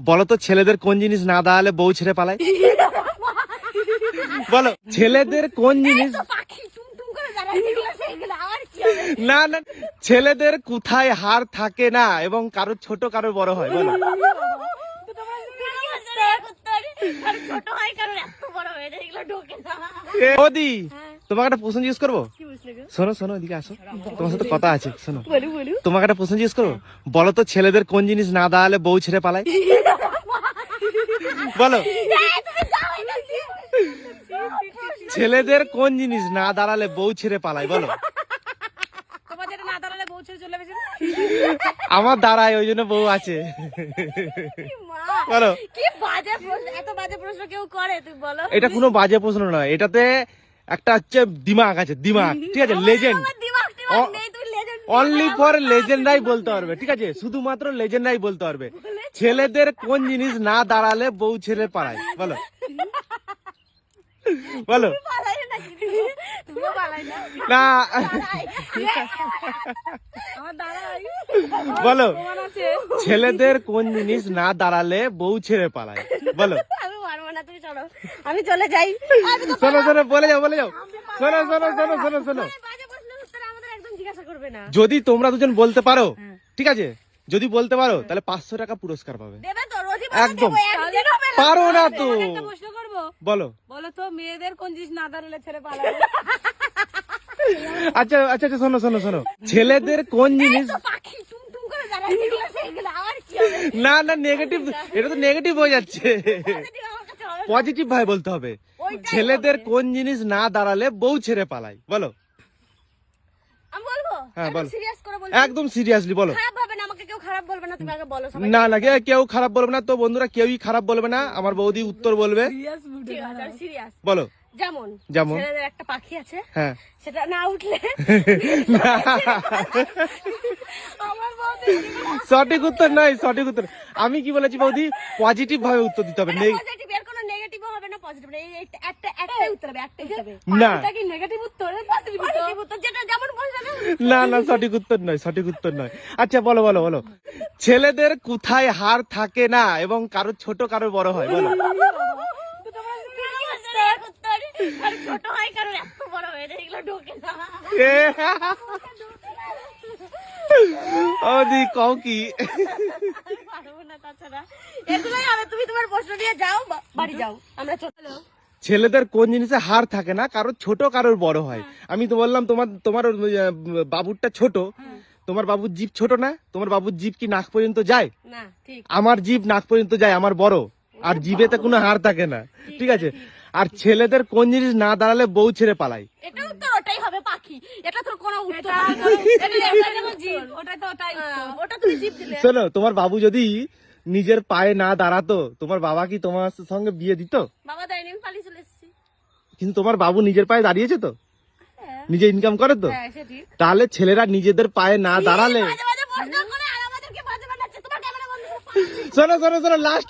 বলো তো ছেলেদের কোন জিনিস না দাঁড়ালে বউ ছেড়ে পালায়? বলো ছেলেদের কোন জিনিস করে না না ছেলেদের কোথায় হার থাকে না এবং কারোর ছোট কারোর বড় হয় বলো। ছোট হয় কারণ এত বড় হয়ে যায় এগুলো ঢোকে না। ওদি তোমাকে একটা প্রশ্ন জিজ্ঞেস করব? শোনো শোনো এদিকে আসো। তোমার সাথে কথা আছে শোনো। তোমাকে একটা প্রশ্ন জিজ্ঞেস করব? বলো তো ছেলেদের কোন জিনিস না দাঁড়ালে বউ ছেড়ে পালায়? বলো। ছেলেদের কোন জিনিস না দাঁড়ালে বউ ছেড়ে পালায়? বলো। আমার দাঁড়ায় ওই জন্য বউ আছে। বলো। কি বাজে প্রশ্ন এত বাজে প্রশ্ন কেউ করে তুই বলো। এটা কোনো বাজে প্রশ্ন নয়। এটাতে একটা হচ্ছে দিমাগ আছে দিমাগ ঠিক আছে? লেজেন্ড অনলি ফর লেজেন্ডাই বলতে পারবে ঠিক আছে? শুধুমাত্র লেজেন্ডাই বলতে পারবে। ছেলেদের কোন জিনিস না দাঁড়ালে বউ ছেড়ে পাড়ায়? বলো। বলো। না বলো। ছেলেদের কোন জিনিস না দাঁড়ালে বউ ছেড়ে পালায় বলো। পারব না তুমি চলো। আমি চলে যাই। শোনো শোনো বলে যাও বলে যাও। শোনো শোনো শোনো শোনো শোনো বাজে প্রশ্নের উত্তর আমাদের একদম জিজ্ঞাসা করবে না। যদি তোমরা দুজন বলতে পারো ঠিক আছে? যদি বলতে পারো তাহলে পাঁচশো টাকা পুরস্কার পাবে। দেবে তো রোজই একদম। পারো না তো। বলো। বলো তো মেয়েদের কোন জিনিস না দাঁড়ালে ছেড়ে পালাবে? আচ্ছা আচ্ছা আচ্ছা শোনো শোনো শোনো। ছেলেদের কোন জিনিস না না নেগেটিভ এটা তো নেগেটিভ হয়ে যাচ্ছে। পজিটিভ ভাবে বলতে হবে। ছেলেদের কোন জিনিস না দাঁড়ালে বউ ছেড়ে পালায় বলো। হ্যাঁ, একদম সিরিয়াসলি বলো। না আমাকে কেউ খারাপ বলবে না তুমি আগে বলো সবাই না না কে- কেউ খারাপ বলবে না তো বন্ধুরা কেউই খারাপ বলবে না আমার বৌদি উত্তর বলবে। বলো। যেমন যেমন? একটা পাখি আছে হ্যাঁ। সেটা না উঠলে সঠিক উত্তর নয় সঠিক উত্তর। আমি কি বলেছি বৌদি? পজিটিভ ভাবে উত্তর দিতে হবে নেই পজিটিভ এর কোনো নেগেটিভ না না এই একটা একটা একটাই উত্তর হবে একটাই উত্তর হবে। না। এটা কি নেগেটিভ উত্তর পজিটিভ পজিটিভ উত্তর? যেটা যেমন বলছে না না না সঠিক উত্তর নয় সঠিক উত্তর নয়। আচ্ছা বলো বলো বলো। ছেলেদের কোথায় হার থাকে না এবং কারও ছোট কারোর বড় হয়? বলো। উত্তর আর ছোট হয় কারণ এত বড় হয়ে যায় এগুলো ঢোকে না। এ, বৌদি কও কি আমি পারব না তাছাড়া এগুলোই হবে তুমি তোমার প্রশ্ন নিয়ে যাও বাড়ি যাও। আমরা চলো ছেলেদের কোন জিনিসে হার থাকে না? কারোর ছোট কারোর বড় হয়। আমি তো বললাম তোমার তোমার বাবুরটা ছোট। তোমার বাবুর জিপ ছোট না? তোমার বাবুর জিপ কি নাক পর্যন্ত যায়? আমার জিপ নাক পর্যন্ত যায় আমার বড়। আর জিভেতে কোনো হার থাকে না। ঠিক আছে আর ছেলেদের কোন জিনিস না দাঁড়ালে বউ ছেড়ে পালায়? এটা উত্তর ওটাই হবে পাখি। এটা তো কোনো উত্তর এটা না। এটা এটা যেমন জীব ওটা তো ওটাই হ্যাঁ, ওটা তুমি জীব দিলে। শোনো তোমার বাবু যদি নিজের পায়ে না দাঁড়াতো তোমার বাবা কি তোমার সঙ্গে বিয়ে দিত? বাবা দেয়নি আমি পালিয়ে চলে এসেছি। কিন্তু তোমার বাবু নিজের পায়ে দাঁড়িয়েছে তো? হ্যাঁ। নিজে ইনকাম করে তো? হ্যাঁ তাহলে ছেলেরা নিজেদের পায়ে না দাঁড়ালে মাঝে মাঝে প্রশ্ন করে আর আমাদেরকে বাজে বানাচ্ছে তোমার ক্যামেরা বন্ধ করো। শোনো শোনো শোনো লাস্ট